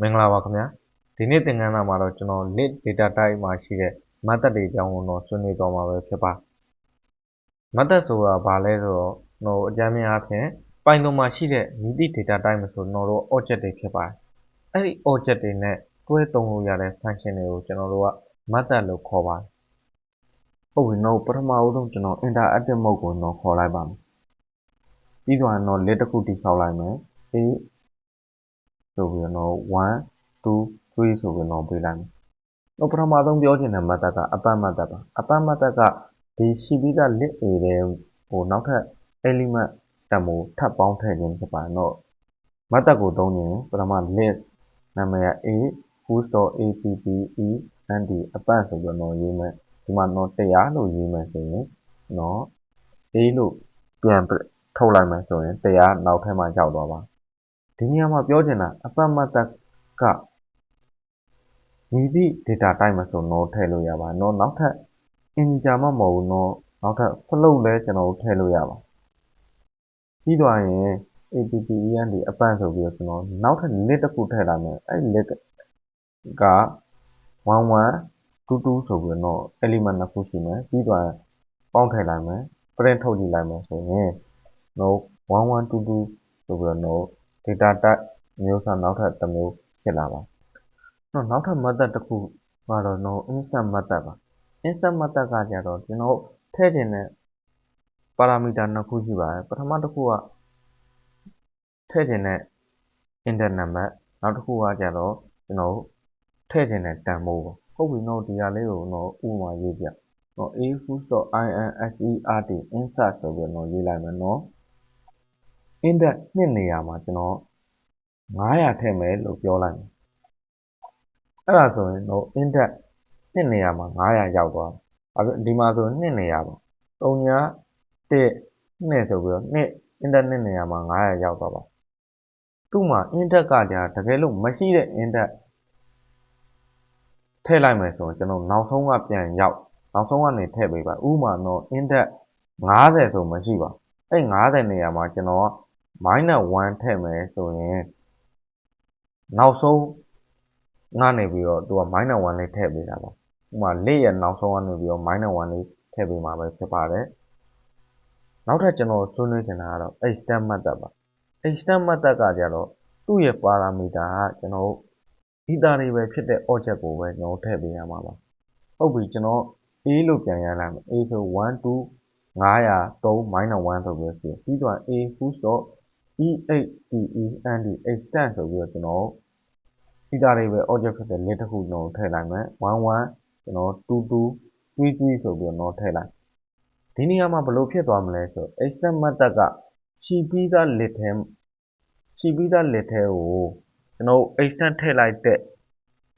မင်္ဂလာပါခင်ဗျာဒီနေ့သင်ခန်းစာမှာတော့ကျွန်တော် lit data type မှာရှိတဲ့ method တွေအကြောင်းကိုတော့ဆွေးနွေးသွားမှာပဲဖြစ်ပါ method ဆိုတာဘာလဲဆိုတော့ကျွန်တော်အကြမ်းများအားဖြင့် Python မှာရှိတဲ့မြည်သည့် data type မဆိုကျွန်တော်တို့ object တွေဖြစ်ပါတယ်အဲ့ဒီ object တွေနဲ့တွဲသုံးလို့ရတဲ့ function တွေကိုကျွန်တော်တို့က method လို့ခေါ်ပါတယ်ဟုတ်ပြီတော့ပထမဦးဆုံးကျွန်တော် interactive mode ကိုတော့ခေါ်လိုက်ပါမယ်ပြီးတော့တော့ lit တစ်ခုတိဆောက်လိုက်မယ် a ဆိုပြီးတော့1 2 3ဆိုပြီးတော့ပေးလိုက်မယ်။တော့ပထမဆုံးပြောချင်တဲ့ method ကအပတ် method ပါ။အပတ် method ကဒီရှိပြီးသား list A တဲ့ဟိုနောက်ထပ် element တန်ဖိုးထပ်ပေါင်းထည့်ခြင်းဖြစ်ပါတယ်။တော့ method ကိုသုံးရင်ပထမ list နာမည်က A full stop a p p e n d အပတ်ဆိုပြီးတော့ရေးမယ်။ဒီမှာတော့100လို့ရေးမယ်ဆိုရင်တော့ A လို့ပြန်ထုတ်လိုက်မယ်ဆိုရင်100နောက်ထပ်မှရောက်သွားပါ ဒီနေရာမှာပြောချင်တာ အပတ် method ကမည်သည့် data type မှာဆိုတော့ထည့်လို့ရပါတော့နောက်ထပ် integer မှမဟုတ်ဘူးတော့နောက်ထပ် float လဲကျွန်တော်တို့ ထည့်လို့ရပါပြီးသွားရင် append အပန့်ဆိုပြီးတော့ ကျွန်တော်နောက်ထပ် list တစ်ခု ထည့်လိုက်မယ် အဲ့ list က 1122 ဆိုပြီးတော့ element နှစ်ခုရှိမယ် ပြီးသွားရင် ပေါင်းထည့်လိုက်မယ် print ထုတ်ကြည့်လိုက်မယ်ဆိုရင်တော့1122 ဆိုပြီးတော့ data type မျိုးစားနောက်ထပ်တစ်မျိုးဖြစ်လာပါတော့နောက်ထပ် method တစ်ခုကတော့ no insert method ပါ insert method ကကြတော့ကျွန်တော်ထည့်ခြင်းတဲ့ parameter နှစ်ခုရှိပါတယ်ပထမတစ်ခုကထည့်ခြင်းတဲ့ internet name နောက်တစ်ခုကကြတော့ကျွန်တော်ထည့်ခြင်းတဲ့တန်ဖိုးပေါ့ဟုတ်ပြီတော့ဒီဟာလေးကိုတော့ဥပမာရေးပြတော့ a full.insert insert ဆိုပြီးတော့ရေးလိုက်မယ်နော် index နှစ်နေရာမှာကျွန်တော်900ထည့်မယ်လို့ပြောလိုက်မယ်အဲ့ဒါဆိုရင်တော့ index နှစ်နေရာမှာ900ရောက်သွားတယ်ဒီမှာဆိုနှစ်နေရာပေါ့3ညာ1နှစ်ဆိုပြီးတော့နှစ် index နှစ်နေရာမှာ900ရောက်သွားပါသူ့မှာ index ကကြာတကယ်လို့မရှိတဲ့ index ထည့်လိုက်မယ်ဆိုရင်ကျွန်တော်နောက်ဆုံးကပြန်ရောက်နောက်ဆုံးကနေထည့်ပေးပါဥပမာတော့ index 50ဆိုမရှိပါအဲ့50နေရာမှာကျွန်တော်က -1 ထည့်မယ်ဆိုရင်နောက်ဆုံးကနေပြီးတော့သူက -1 လေးထည့်ပေးတာပါဥပမာလက်ရဲ့နောက်ဆုံးကနေပြီးတော့ -1 လေးထည့်ပေးမှာပဲဖြစ်ပါတယ်နောက်ထပ်ကျွန်တော်ဆွေးနွေးချင်တာကတော့ extend method ပါ extend method ကကြတော့သူ့ရဲ့ parameter ကကျွန်တော်တို့ ether တွေပဲဖြစ်တဲ့ object ကိုပဲကျွန်တော်ထည့်ပေးရမှာပါဟုတ်ပြီကျွန်တော် a လို့ပြန်ရလိုက်မယ် a ဆို1 2 900 3 1ဆိုပြီးဆိုပြီးတော့ a full stop e8ten extend ဆိုပြီးတော့ကျွန်တော် ether တွေပဲ object ဖြစ်တဲ့ list တစ်ခုကျွန်တော်ထည့်လိုက်မယ်11ကျွန်တော်22 33ဆိုပြီးတော့ထည့်လိုက်ဒီနေရာမှာဘယ်လိုဖြစ်သွားမလဲဆို extend method ကရှိပြီးသား list ထဲရှိပြီးသား list ထဲကိုကျွန်တော် extend ထည့်လိုက်တဲ့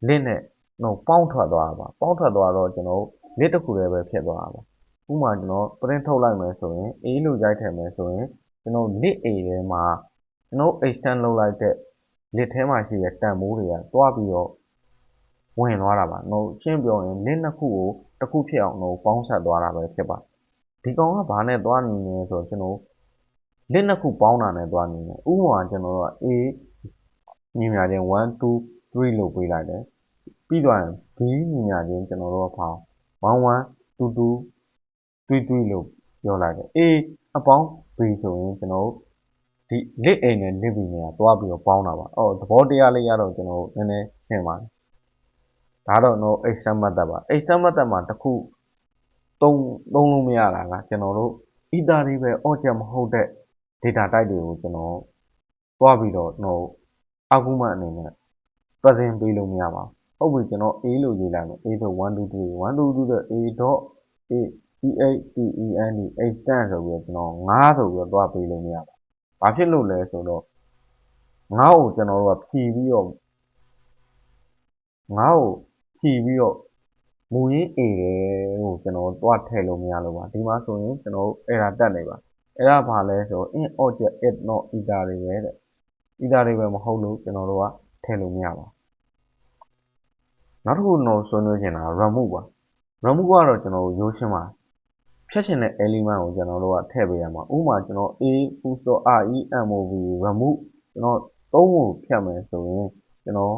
list နဲ့တော့ပေါင်းထွက်သွားတာပါပေါင်းထွက်သွားတော့ကျွန်တော် list တစ်ခုတည်းပဲဖြစ်သွားတာပါဥပမာကျွန်တော် print ထုတ်လိုက်မယ်ဆိုရင် a လို့ရိုက်ထည့်မယ်ဆိုရင် ကျွန်တော် list a ထဲမှာကျွန်တော် extend လုပ်လိုက်တဲ့ list ထဲမှာရှိတဲ့တန်ဖိုးတွေကတွားပြီးတော့ဝင်သွားတာပါ။တော့ရှင်းပြောရင် list နှစ်ခုကိုတစ်ခုဖြစ်အောင်တော့ပေါင်းဆက်သွားတာပဲဖြစ်ပါဒီကောင်ကဘာနဲ့သွားနေလဲဆိုတော့ကျွန်တော် list နှစ်ခုပေါင်းတာနဲ့သွားနေတယ်ဥပမာကျွန်တော်တို့က a ညီမြချင်း1 2 3လို့ပေးလိုက်တယ်ပြီးတော့ b ညီမြချင်းကျွန်တော်တို့ကဖောင်း1 1 2 2 3 3လို့ပြောလိုက်တယ် a အပေါင်း b ဆိုရင်ကျွန်တော်ဒီ lit a နဲ့ lit b နဲ့ကတွားပြီးတော့ပေါင်းတာပါအော်သဘောတရားလေးရတော့ကျွန်တော်နည်းနည်းရှင်းပါတယ်ဒါတော့ no extend method ပါ extend method မှာတစ်ခုသုံးသုံးလို့မရတာကကျွန်တော်တို့ ether တွေပဲ object မဟုတ်တဲ့ data type တွေကိုကျွန်တော်တွားပြီးတော့ no argument အနေနဲ့ present ပေးလို့မရပါဘူးဟုတ်ပြီကျွန်တော် a လို့ရေးလိုက်မယ် a ဆို1 2 3 1 2 2ဆို a. a e8ten extend ဆိုပြီးတော့ကျွန်တော်9ဆိုပြီးတော့တွားပေးလို့မရပါဘူးဘာဖြစ်လို့လဲဆိုတော့9ကိုကျွန်တော်တို့ကဖြီးပြီးတော့9ကိုဖြီးပြီးတော့မူရင်း A တွေကိုကျွန်တော်တွားထည့်လို့မရလို့ပါဒီမှာဆိုရင်ကျွန်တော် error တက်နေပါအဲ့ဒါဘာလဲဆို in object it not ether တွေပဲတဲ့ ether တွေပဲမဟုတ်လို့ကျွန်တော်တို့ကထည့်လို့မရပါနောက်တစ်ခုတော့ဆွေးနွေးချင်တာ remove ပါ remove ကတော့ကျွန်တော်တို့ရိုးရှင်းပါ ဖြတ်ချင်တဲ့ element ကိုကျွန်တော်တို့ကထည့်ပေးရမှာဥပမာကျွန်တော် a full stop remove remove ကျွန်တော်သုံးကိုဖြတ်မယ်ဆိုရင်ကျွန်တော်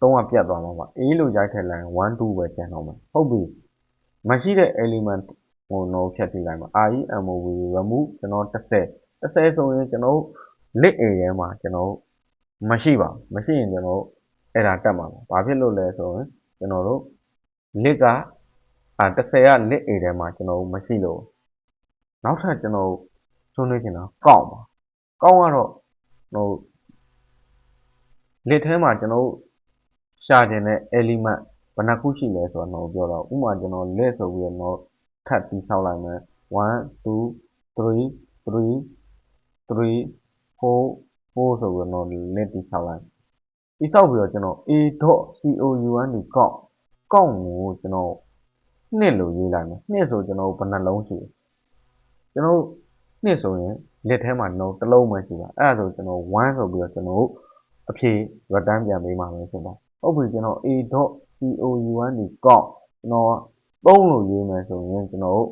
3ကပြတ်သွားမှာပါ A လို့ရိုက်ထည့်လိုက်ရင်1 2ပဲကျန်တော့မယ်ဟုတ်ပြီမရှိတဲ့ element ဟိုတော့ဖြတ်ကြည့်လိုက်မှာ remove remove ကျွန်တော်30 30ဆိုရင်ကျွန်တော် list A ထဲမှာကျွန်တော်မရှိပါဘူးမရှိရင်ကျွန်တော်အဲ့ဒါတက်မှာပါဘာဖြစ်လို့လဲဆိုရင်ကျွန်တော်တို့ list က အာ30က list A ထဲမှာကျွန်တော်မရှိလို့နောက်ထပ်ကျွန်တော်ဆွေးနွေးချင်တာကောက်ပါကောက်ကတော့ဟို list ထဲမှာကျွန်တော်ရှာကျင်တဲ့ element ဘယ်နှခုရှိလဲဆိုတော့ကျွန်တော်ပြောတော့ဥပမာကျွန်တော် list ဆိုပြီးတော့ထပ်ပြီးဆောက်လိုက်မယ်1 2 3 3 3 4 4ဆိုပြီးတော့ list ပြီးဆောက်လိုက်ပြီးဆောက်ပြီးတော့ကျွန်တော် a.coun ကောက်ကောက်ကိုကျွန်တော် နှစ်လို့ရေးလိုက်မယ်နှစ်ဆိုကျွန်တော်ဘယ်နှလုံးရှိလဲကျွန်တော်နှစ်ဆိုရင် list ထဲမှာတော့တစ်လုံးပဲရှိတာအဲ့ဒါဆိုကျွန်တော်1ဆိုပြီးတော့ကျွန်တော်အဖြေ return ပြန်ပေးမှာပဲဖြစ်ပါဟုတ်ပြီကျွန်တော် a.coun ကောက်ကျွန်တော်3လို့ရေးမယ်ဆိုရင်ကျွန်တော်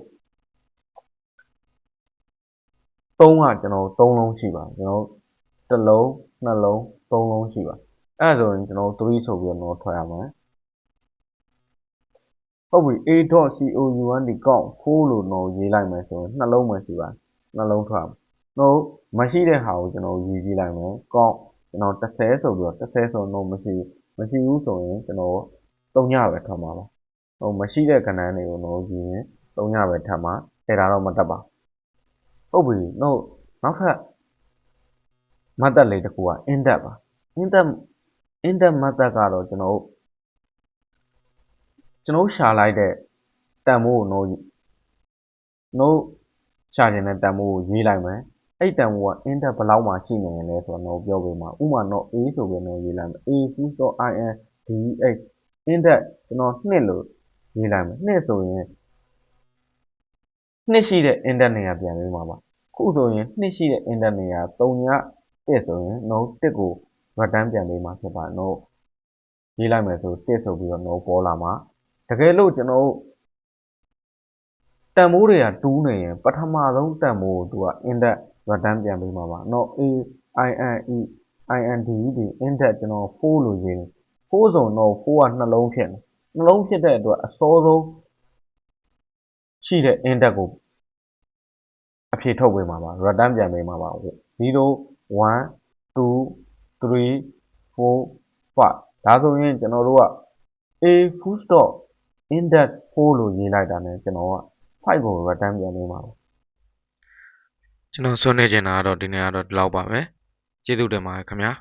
3ကကျွန်တော်3လုံးရှိပါကျွန်တော်တစ်လုံးနှလုံး3လုံးရှိပါအဲ့ဒါဆိုရင်ကျွန်တော်3ဆိုပြီးတော့ထွက်ရမှာ ဟုတ်ပြီ a.coun ကောက်4လို့တော့ရေးလိုက်မယ်ဆိုရင်နှလုံးပဲရှိပါနှလုံးထွက်တော့မရှိတဲ့ဟာကိုကျွန်တော်ရေးကြည့်လိုက်မယ်ကောက်ကျွန်တော်30ဆိုပြီးတော့30ဆိုတော့မရှိမရှိဘူးဆိုရင်ကျွန်တော်3ညပဲထွက်မှာပါဟိုမရှိတဲ့ကဏ္ဍတွေကိုတော့ရေးရင်3ညပဲထပ်မှာအဲ့ဒါတော့မတက်ပါဟုတ်ပြီတော့နောက်ထပ်မတ်တက်လေးတစ်ခုက index ပါ index index မတ်တက်ကတော့ကျွန်တော် ကျွန်တော်ရှာလိုက်တဲ့တန်ဖိုးကိုတော့တော့ရှာခြင်းတဲ့တန်ဖိုးကိုရေးလိုက်မယ်အဲ့တန်ဖိုးက index ဘယ်လောက်မှရှိနေလဲဆိုတော့ပြောပေးမှာဥပမာတော့ a ဆိုပြီးတော့ရေးလိုက်မယ် a full.in dh index ကျွန်တော်2လို့ရေးလိုက်မယ်2ဆိုရင်2ရှိတဲ့ index နေရာပြန်ပေးမှာပါခုဆိုရင်2ရှိတဲ့ index နေရာ3ည1ဆိုရင် no 1ကို return ပြန်ပေးမှာဖြစ်ပါ no ရေးလိုက်မယ်ဆို1ဆိုပြီးတော့ no ပေါ်လာမှာ တကယ်လို့ကျွန်တော်တန်မိုးတွေကတူးနေရင်ပထမဆုံးတန်မိုးကိုသူက index return ပြန်ပေးမှာပါ no a i n e i n d ဒီ index ကျွန်တော်4လို့ရေးတယ်4ဆိုတော့4ကနှလုံးဖြစ်တယ်နှလုံးဖြစ်တဲ့အတွက်အစောဆုံးရှိတဲ့ index ကိုအဖြေထုတ်ပေးမှာပါ return ပြန်ပေးမှာပါ0 1 2 3 4 5ဒါဆိုရင်ကျွန်တော်တို့က a full stop index 4လို့ရေးလိုက်တာ ਨੇ ကျွန်တော်က5ကို return ပြန်ပေးမှာပါကျွန်တော်ဆွနေချင်တာကတော့ဒီနေ့ကတော့ဒီလောက်ပါပဲကျေးဇူးတင်ပါတယ်ခင်ဗျာ